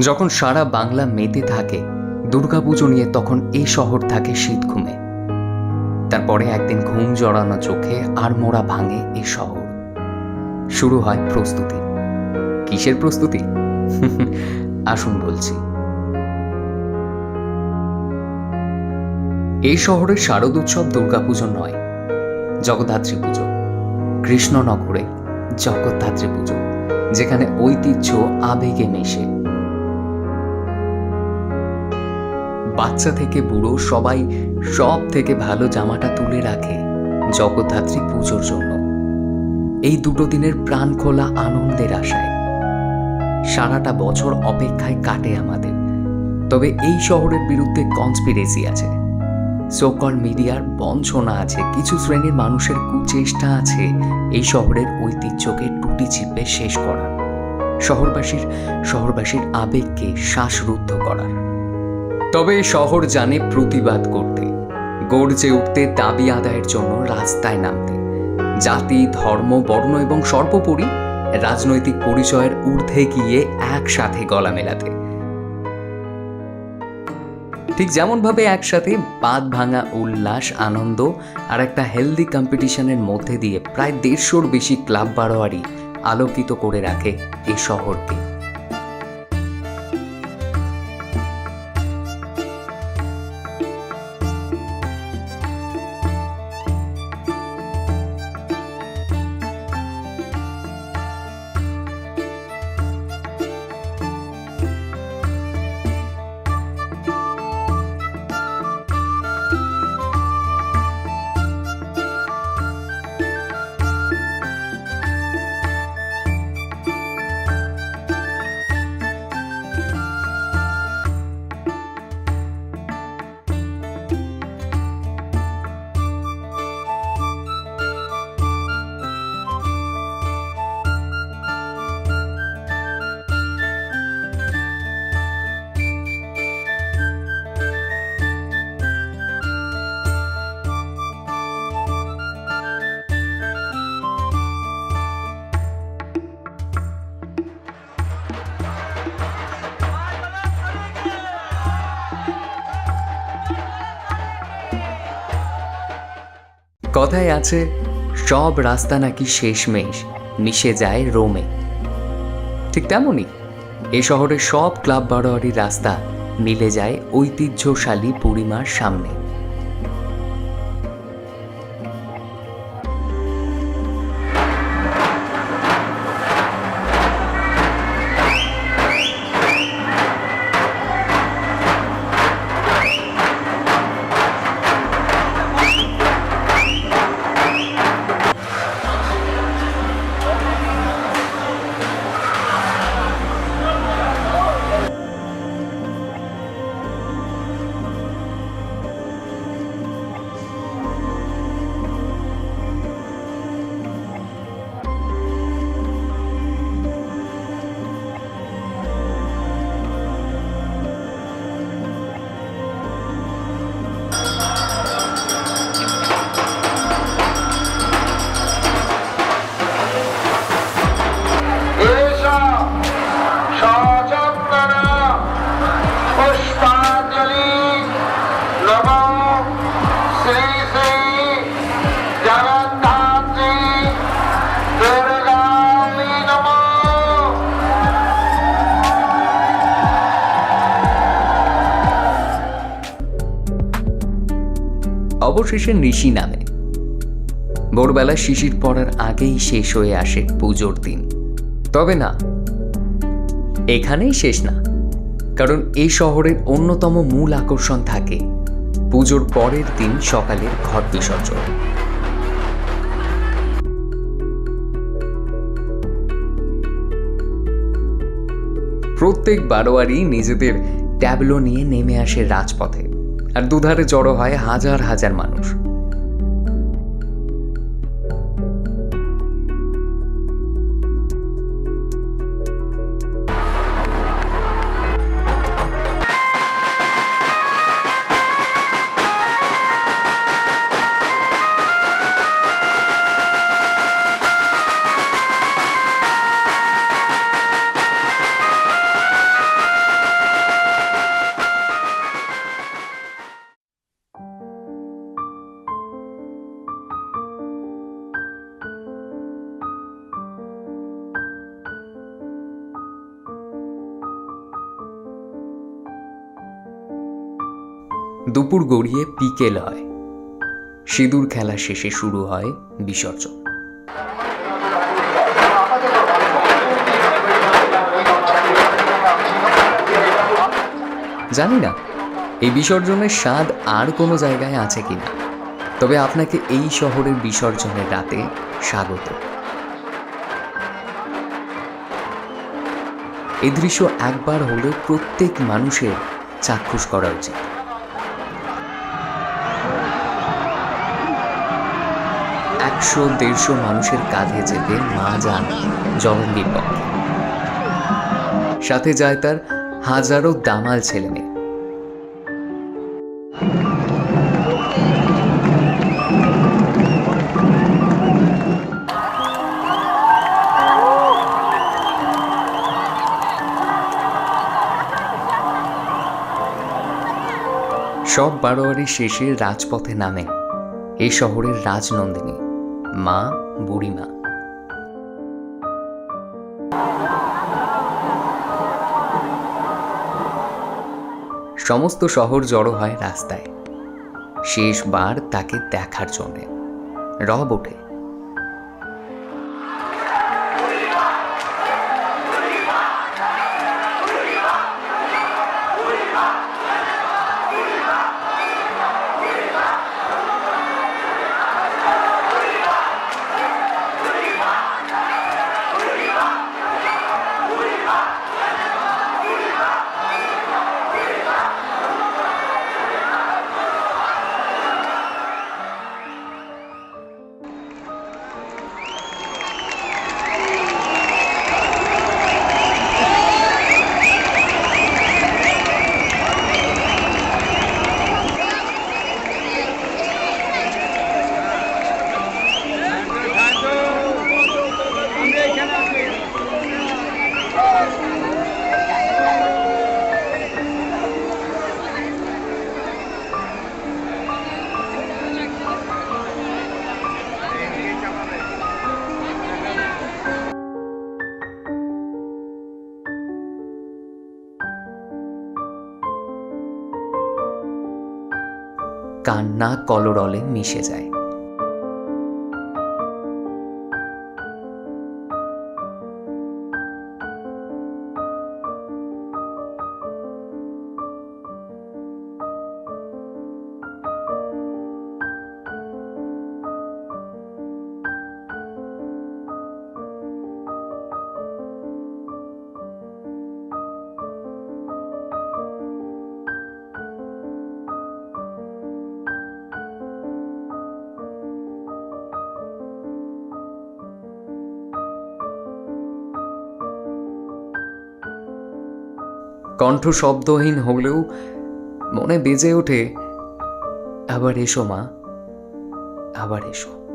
যখন সারা বাংলা মেতে থাকে, দুর্গাপুজো নিয়ে তখন এই শহর থাকে শীত ঘুমে। তারপরে একদিন ঘুম জড়ানো চোখে আর মোড়া ভাঙে এই শহর। শুরু হয় প্রস্তুতি। কিসের প্রস্তুতি? আসুন বলছি। এই শহরের শারদ শারদোৎসব দুর্গাপুজো নয়, জগদ্ধাত্রী পুজো। কৃষ্ণনগরে জগদ্ধাত্রী পুজো, যেখানে ঐতিহ্য আবেগে মেশে। বাচ্চা থেকে বুড়ো সবাই সব থেকে ভালো জামাটা তুলে রাখে জগদ্ধাত্রী পুজোর জন্য। এই দুটো দিনের প্রাণ খোলা আনন্দের আশায়। সারাটা বছর অপেক্ষায় কাটে আমাদের। তবে এই শহরের বিরুদ্ধে কনস্পিরেসি আছে। সোকল মিডিয়ার বঞ্চনা আছে, কিছু শ্রেণির মানুষের কুচেষ্টা আছে এই শহরের ঐতিহ্যকে টুটি চিপে শেষ করার। শহরবাসীর শহরবাসীর আবেগকে শ্বাসরুদ্ধ করার। তবে শহর জানে প্রতিবাদ করতে। গর্জে উঠতে দাবি আদায়ের জন্য রাস্তায় নামতে। জাতি, ধর্ম, বর্ণ এবং সর্বোপরি রাজনৈতিক পরিচয়ের ঊর্ধ্বে গিয়ে একসাথে গলা মেলাতে। ঠিক যেমনভাবে একসাথে বাদ ভাঙা উল্লাস, আনন্দ আর একটা হেলদি কম্পিটিশনের মধ্যে দিয়ে প্রায় দেড়শোর বেশি ক্লাব বারোয়ারি আলোকিত করে রাখে এই শহরকে। কথায় আছে, সব রাস্তা নাকি শেষমেশ, মিশে যায় রোমে। ঠিক তেমনই, এ শহরের সব ক্লাব বারোয়ারির রাস্তা মিলে যায় ঐতিহ্যশালী পূর্ণিমার সামনে। অবশেষে ঋষি নামে। ভোরবেলা শিশির পড়ার আগেই শেষ হয়ে আসে পুজোর দিন। তবে না, এখানেই শেষ না। কারণ এই শহরের অন্যতম মূল আকর্ষণ থাকে পুজোর পরের দিন সকালের ঘট বিসর্জন। প্রত্যেক বারোয়ারি নিজেদের ট্যাবলো নিয়ে নেমে আসে রাজপথে। আর দুধারে জড়ো হয় হাজার হাজার মানুষ। দুপুর গড়িয়ে বিকেল হয়। সিঁদুর খেলা শেষে শুরু হয় বিসর্জন। জানি না, এই বিসর্জনের স্বাদ আর কোনো জায়গায় আছে কিনা তবে আপনাকে এই শহরের বিসর্জনের রাতে স্বাগত। এই দৃশ্য একবার হলেও প্রত্যেক মানুষের চাক্ষুষ করা উচিত। একশো, দেড়শো মানুষের কাঁধে চেপে মা যান জলঙ্গির পক্ষে সাথে যায় তার হাজারো দামাল ছেলে মেয়ে। সব বারোয়ারি শেষে রাজপথে নামে এই শহরের রাজনন্দিনী। মা বুড়িমা। সমস্ত শহর জড়ো হয় রাস্তায়। শেষবার তাকে দেখার জন্যে। রব ওঠে। কান্না কলরলে মিশে যায়। কণ্ঠ শব্দহীন হলেও মনে বেজে ওঠে আবার এসো মা আবার এসো।